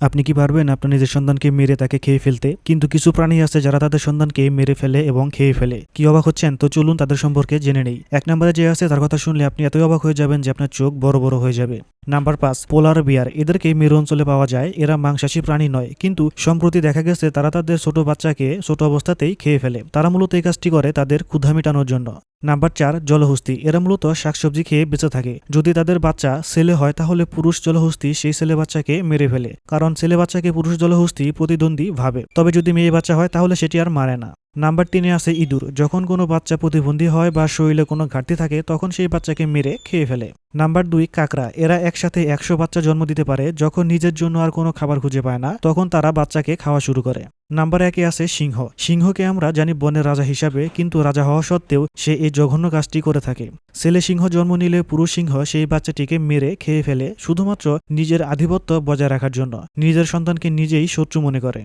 আপনি কি পারবেন আপনার নিজের সন্তানকে মেরে তাকে খেয়ে ফেলতে? কিন্তু কিছু প্রাণী আছে যারা তাদের সন্তানকে মেরে ফেলে এবং খেয়ে ফেলে। কি অবাক হচ্ছেন? তো চলুন তাদের সম্পর্কে জেনে নেই। এক নম্বরে যে আছে তার কথা শুনলে আপনি এতই অবাক হয়ে যাবেন যে আপনার চোখ বড় বড় হয়ে যাবে। নাম্বার পাঁচ, পোলার বিয়ার। এদেরকে মেরু অঞ্চলে পাওয়া যায়, এরা মাংসাশী প্রাণী নয়। কিন্তু সম্প্রতি দেখা গেছে, তারা তাদের ছোট বাচ্চাকে ছোট অবস্থাতেই খেয়ে ফেলে। তারা মূলত এই কাজটি করে তাদের ক্ষুধা মেটানোর জন্য। নাম্বার চার, জলহস্তি। এরা মূলত শাকসবজি খেয়ে বেঁচে থাকে। যদি তাদের বাচ্চা ছেলে হয়, তাহলে পুরুষ জলহস্তি সেই ছেলে বাচ্চাকে মেরে ফেলে। কারণ ছেলে বাচ্চাকে পুরুষ জলহস্তি প্রতিদ্বন্দ্বী ভাবে। তবে যদি মেয়ে বাচ্চা হয়, তাহলে সেটি আর মারে না। নাম্বার তিনে আছে ইঁদুর। যখন কোনো বাচ্চা প্রতিবন্ধী হয় বা শরীরে কোনো ঘাটতি থাকে, তখন সেই বাচ্চাকে মেরে খেয়ে ফেলে। নাম্বার দুই, কাকড়া। এরা একসাথে একশো বাচ্চা জন্ম দিতে পারে। যখন নিজের জন্য আর কোনো খাবার খুঁজে পায় না, তখন তারা বাচ্চাকে খাওয়া শুরু করে। নাম্বার একে আছে সিংহ। সিংহকে আমরা জানি বনের রাজা হিসাবে, কিন্তু রাজা হওয়া সত্ত্বেও সে এই জঘন্য কাজটি করে থাকে। ছেলে সিংহ জন্ম নিলে পুরুষ সিংহ সেই বাচ্চাটিকে মেরে খেয়ে ফেলে, শুধুমাত্র নিজের আধিপত্য বজায় রাখার জন্য। নিজের সন্তানকে নিজেই শত্রু মনে করে।